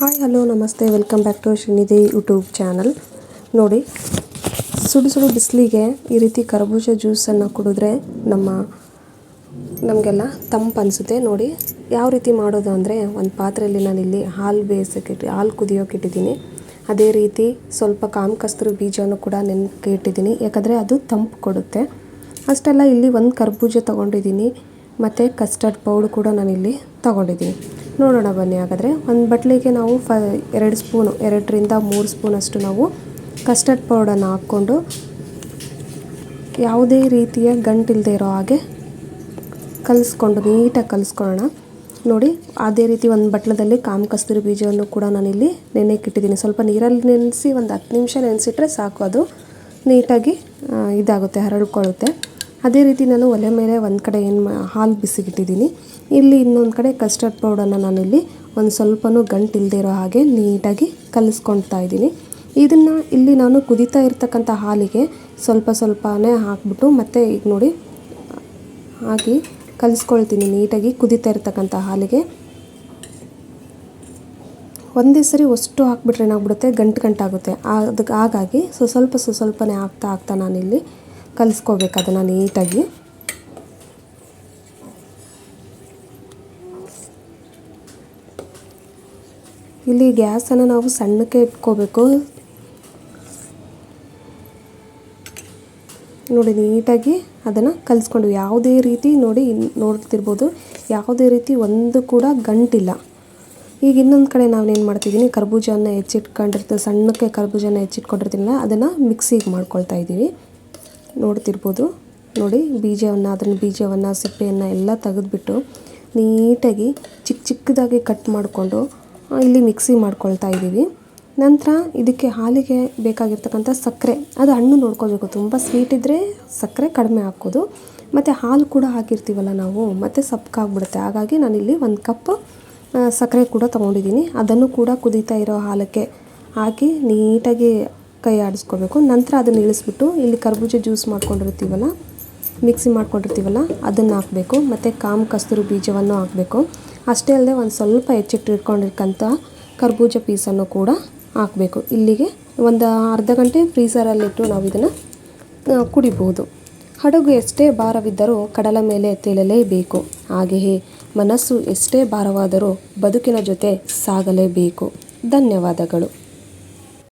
Hi, hello, ನಮಸ್ತೆ. Welcome back to Srinidhi YouTube channel. ನೋಡಿ, ಸುಡು ಸುಡು ಬಿಸಿಲಿಗೆ ಈ ರೀತಿ ಕರ್ಬೂಜ ಜ್ಯೂಸನ್ನು ಕುಡಿದ್ರೆ ನಮ್ಮ, ನಮಗೆಲ್ಲ ತಂಪು ಅನಿಸುತ್ತೆ. ನೋಡಿ, ಯಾವ ರೀತಿ ಮಾಡೋದು ಅಂದರೆ ಒಂದು ಪಾತ್ರೆಯಲ್ಲಿ ನಾನಿಲ್ಲಿ ಹಾಲು ಬೇಯಿಸೋಕೆ ಹಾಲು ಕುದಿಯೋಕೆ ಇಟ್ಟಿದ್ದೀನಿ. ಅದೇ ರೀತಿ ಸ್ವಲ್ಪ ಕಾಮ ಕಸ್ತೂರಿ ಬೀಜವನ್ನು ಕೂಡ ನೆನಕ್ಕೆ ಇಟ್ಟಿದ್ದೀನಿ. ಯಾಕಂದರೆ ಅದು ತಂಪು ಕೊಡುತ್ತೆ. ಅಷ್ಟೆಲ್ಲ ಇಲ್ಲಿ ಒಂದು ಕರ್ಬೂಜ ತೊಗೊಂಡಿದ್ದೀನಿ. ಮತ್ತು ಕಸ್ಟರ್ಡ್ ಪೌಡ್ರ್ ಕೂಡ ನಾನಿಲ್ಲಿ ತೊಗೊಂಡಿದ್ದೀನಿ. ನೋಡೋಣ ಬನ್ನಿ ಹಾಗಾದರೆ. ಒಂದು ಬಟ್ಲಿಗೆ ನಾವು ಫ ಎರಡು ಸ್ಪೂನು, ಎರಡರಿಂದ ಮೂರು ಸ್ಪೂನಷ್ಟು ನಾವು ಕಸ್ಟರ್ಡ್ ಪೌಡರ್ನ ಹಾಕ್ಕೊಂಡು ಯಾವುದೇ ರೀತಿಯ ಗಂಟಿಲ್ಲದೆ ಇರೋ ಹಾಗೆ ಕಲಿಸ್ಕೊಂಡು, ನೀಟಾಗಿ ಕಲಿಸ್ಕೊಳ್ಳೋಣ. ನೋಡಿ, ಅದೇ ರೀತಿ ಒಂದು ಬಟ್ಲದಲ್ಲಿ ಕಾಮ ಕಸ್ತೂರಿ ಬೀಜವನ್ನು ಕೂಡ ನಾನಿಲ್ಲಿ ನೆನೆಕ್ಕಿಟ್ಟಿದ್ದೀನಿ ಸ್ವಲ್ಪ ನೀರಲ್ಲಿ ನೆನೆಸಿ ಒಂದು ಹತ್ತು ನಿಮಿಷ ನೆನೆಸಿಟ್ರೆ ಸಾಕು ಅದು. ನೀಟಾಗಿ ಇದಾಗುತ್ತೆ, ಹರಡ್ಕೊಳ್ಳುತ್ತೆ. ಅದೇ ರೀತಿ ನಾನು ಒಲೆ ಮೇಲೆ ಒಂದು ಕಡೆ ಏನು ಹಾಲು ಬಿಸಿಗಿಟ್ಟಿದ್ದೀನಿ. ಇಲ್ಲಿ ಇನ್ನೊಂದು ಕಡೆ ಕಸ್ಟರ್ಡ್ ಪೌಡರ್ನ ನಾನಿಲ್ಲಿ ಒಂದು ಸ್ವಲ್ಪನೂ ಗಂಟು ಇಲ್ಲದೇ ಇರೋ ಹಾಗೆ ನೀಟಾಗಿ ಕಲಿಸ್ಕೊಳ್ತಾ ಇದ್ದೀನಿ. ಇದನ್ನು ಇಲ್ಲಿ ನಾನು ಕುದೀತಾ ಇರ್ತಕ್ಕಂಥ ಹಾಲಿಗೆ ಸ್ವಲ್ಪ ಸ್ವಲ್ಪನೇ ಹಾಕ್ಬಿಟ್ಟು ಮತ್ತೆ ಈಗ ನೋಡಿ, ಹಾಕಿ ಕಲಿಸ್ಕೊಳ್ತೀನಿ ನೀಟಾಗಿ ಕುದೀತಾ ಇರ್ತಕ್ಕಂಥ ಹಾಲಿಗೆ. ಒಂದೇ ಸರಿ ಅಷ್ಟು ಹಾಕ್ಬಿಟ್ರೆ ಏನಾಗ್ಬಿಡುತ್ತೆ? ಗಂಟು ಗಂಟಾಗುತ್ತೆ. ಅದಕ್ಕೆ ಹಾಗಾಗಿ ಸೊ ಸ್ವಲ್ಪ ಸ್ವಲ್ಪನೇ ಹಾಕ್ತಾ ಹಾಕ್ತಾ ನಾನಿಲ್ಲಿ ಕಲಿಸ್ಕೋಬೇಕು ಅದನ್ನು ನೀಟಾಗಿ. ಇಲ್ಲಿ ಗ್ಯಾಸನ್ನು ನಾವು ಸಣ್ಣಕ್ಕೆ ಇಟ್ಕೋಬೇಕು. ನೋಡಿ, ನೀಟಾಗಿ ಅದನ್ನು ಕಲಿಸ್ಕೊಂಡು, ಯಾವುದೇ ರೀತಿ ನೋಡಿ ನೋಡ್ತಿರ್ಬೋದು. ಯಾವುದೇ ರೀತಿ ಒಂದು ಕೂಡ ಗಂಟಿಲ್ಲ. ಈಗ ಇನ್ನೊಂದು ಕಡೆ ನಾವೇನು ಮಾಡ್ತಿದ್ದೀನಿ ಕರ್ಬೂಜನ ಹೆಚ್ಚಿಟ್ಕೊಂಡಿರ್ತೀವಿ, ಸಣ್ಣಕ್ಕೆ ಕರ್ಬೂಜನ ಹೆಚ್ಚಿಟ್ಕೊಂಡಿರ್ತೀನಲ್ಲ ಅದನ್ನು ಮಿಕ್ಸಿಗೆ ಮಾಡ್ಕೊಳ್ತಾ ಇದ್ದೀವಿ ನೋಡ್ತಿರ್ಬೋದು. ನೋಡಿ, ಬೀಜವನ್ನು, ಅದನ್ನು ಬೀಜವನ್ನು, ಸಿಪ್ಪೆಯನ್ನು ಎಲ್ಲ ತೆಗೆದುಬಿಟ್ಟು ನೀಟಾಗಿ ಚಿಕ್ಕ ಚಿಕ್ಕದಾಗಿ ಕಟ್ ಮಾಡಿಕೊಂಡು ಇಲ್ಲಿ ಮಿಕ್ಸಿ ಮಾಡ್ಕೊಳ್ತಾ ಇದ್ದೀವಿ. ನಂತರ ಇದಕ್ಕೆ ಹಾಲಿಗೆ ಬೇಕಾಗಿರ್ತಕ್ಕಂಥ ಸಕ್ಕರೆ. ಅದು ಹಣ್ಣು ನೋಡ್ಕೋಬೇಕು ತುಂಬ ಸ್ವೀಟ್ ಇದ್ದರೆ ಸಕ್ಕರೆ ಕಡಿಮೆ ಹಾಕೋದು ಮತ್ತು ಹಾಲು ಕೂಡ ಹಾಕಿರ್ತೀವಲ್ಲ ನಾವು, ಮತ್ತು ಸಪ್ಪಗಾಗ್ಬಿಡುತ್ತೆ ಹಾಗಾಗಿ ನಾನಿಲ್ಲಿ ಒಂದು ಕಪ್ ಸಕ್ಕರೆ ಕೂಡ ತೊಗೊಂಡಿದ್ದೀನಿ. ಅದನ್ನು ಕೂಡ ಕುದೀತಾ ಇರೋ ಹಾಲಕ್ಕೆ ಹಾಕಿ ನೀಟಾಗಿ ಕೈ ಆಡಿಸ್ಕೋಬೇಕು ನಂತರ ಅದನ್ನು ಇಳಿಸ್ಬಿಟ್ಟು ಇಲ್ಲಿ ಕರ್ಬೂಜ ಜ್ಯೂಸ್ ಮಾಡ್ಕೊಂಡಿರ್ತೀವಲ್ಲ, ಮಿಕ್ಸಿ ಮಾಡ್ಕೊಂಡಿರ್ತೀವಲ್ಲ, ಅದನ್ನು ಹಾಕಬೇಕು. ಮತ್ತು ಕಾಮ ಕಸ್ತೂರಿ ಬೀಜವನ್ನು ಹಾಕಬೇಕು. ಅಷ್ಟೇ ಅಲ್ಲದೆ ಒಂದು ಸ್ವಲ್ಪ ಹೆಚ್ಚಿಟ್ಟಿಟ್ಕೊಂಡಿರ್ಕಂಥ ಕರ್ಬೂಜ ಪೀಸನ್ನು ಕೂಡ ಹಾಕಬೇಕು. ಇಲ್ಲಿಗೆ ಒಂದು ಅರ್ಧ ಗಂಟೆ ಫ್ರೀಸರಲ್ಲಿಟ್ಟು ನಾವು ಇದನ್ನು ಕುಡಿಬೋದು. ಹಡಗು ಎಷ್ಟೇ ಭಾರವಿದ್ದರೂ ಕಡಲ ಮೇಲೆ ತೇಲಲೇಬೇಕು. ಹಾಗೆಯೇ ಮನಸ್ಸು ಎಷ್ಟೇ ಭಾರವಾದರೂ ಬದುಕಿನ ಜೊತೆ ಸಾಗಲೇಬೇಕು. ಧನ್ಯವಾದಗಳು.